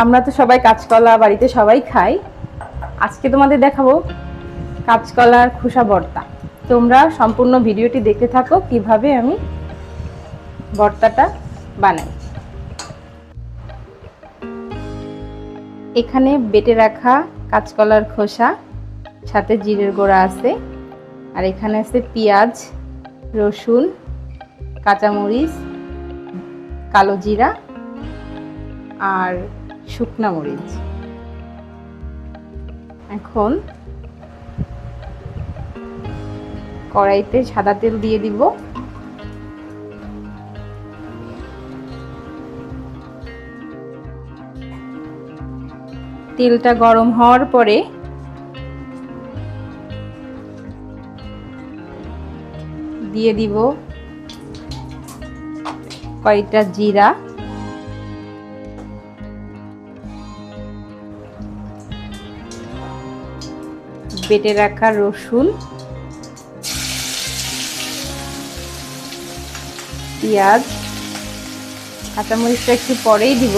আমরা তো সবাই কাঁচকলা বাড়িতে সবাই খাই। আজকে তোমাদের দেখাবো কাঁচকলার খোসা ভর্তা। তোমরা সম্পূর্ণ ভিডিওটি দেখতে থাকো কীভাবে আমি ভর্তাটা বানাই। এখানে বেটে রাখা কাঁচকলার খোসা, সাথে জিরের গোড়া আছে, আর এখানে আছে পেঁয়াজ, রসুন, কাঁচামরিচ, কালো জিরা, আর শুকনা মরিচ। এখন কড়াইতে সাদা তেল দিয়ে দিব। তেলটা গরম হওয়ার পরে দিয়ে দিব কয়েকটা জিরা। বেটে রাখা রসুন পেঁয়াজ কাঁচামরিচটা একটু পরেই দিব।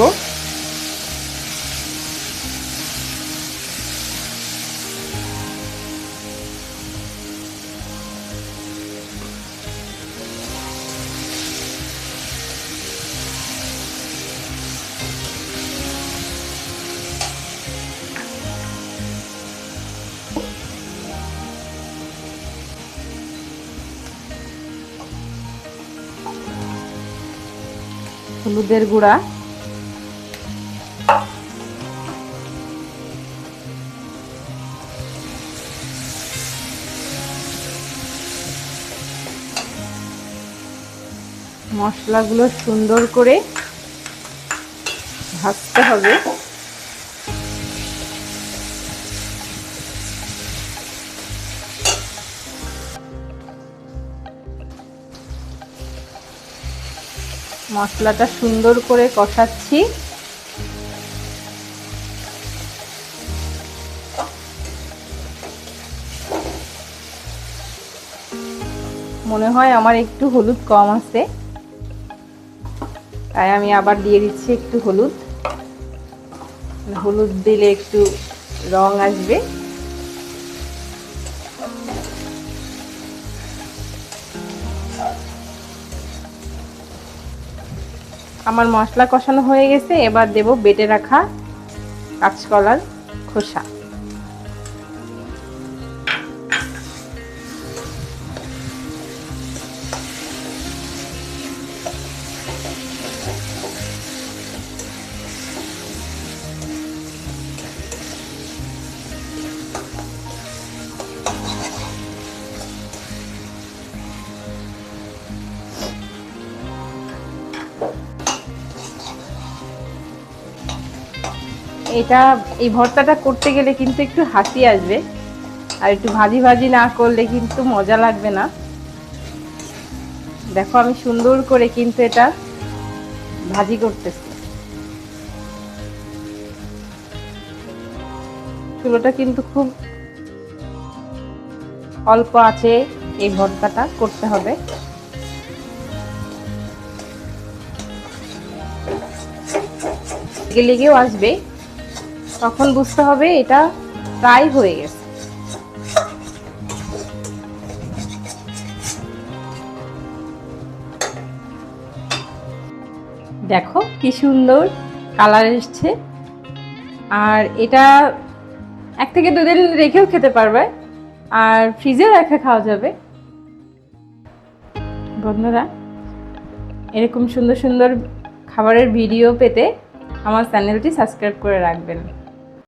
হলুদের গুঁড়া। মশলাগুলো সুন্দর করে ভাজতে হবে। মশলাটা সুন্দর করে কষাচ্ছি। মনে হয় আমার একটু হলুদ কম আছে। তাই আমি আবার দিয়ে দিচ্ছি একটু হলুদ। হলুদ দিলে একটু রং আসবে। আমার মশলা কষানো হয়ে গেছে এবার দেব বেটে রাখা কাঁচকলার খোসা। এটা, এই ভর্তাটা করতে গেলে কিন্তু একটু হাসি আসবে। আর একটু ভাজি ভাজি না করলে কিন্তু মজা লাগবে না। দেখো আমি সুন্দর করে কিন্তু এটা ভাজি করতেছি। চুলোটা কিন্তু খুব অল্প আছে এই ভর্তাটা করতে হবে। গেলে আসবে। তখন বুঝতে হবে এটা প্রায় হয়ে গেছে। দেখো কি সুন্দর কালার এসছে। আর এটা এক থেকে দুদিন রেখেও খেতে পারবে। আর ফ্রিজে রেখে খাওয়া যাবে। বন্ধুরা, এরকম সুন্দর সুন্দর খাবারের ভিডিও পেতে আমার চ্যানেলটি সাবস্ক্রাইব করে রাখবেন।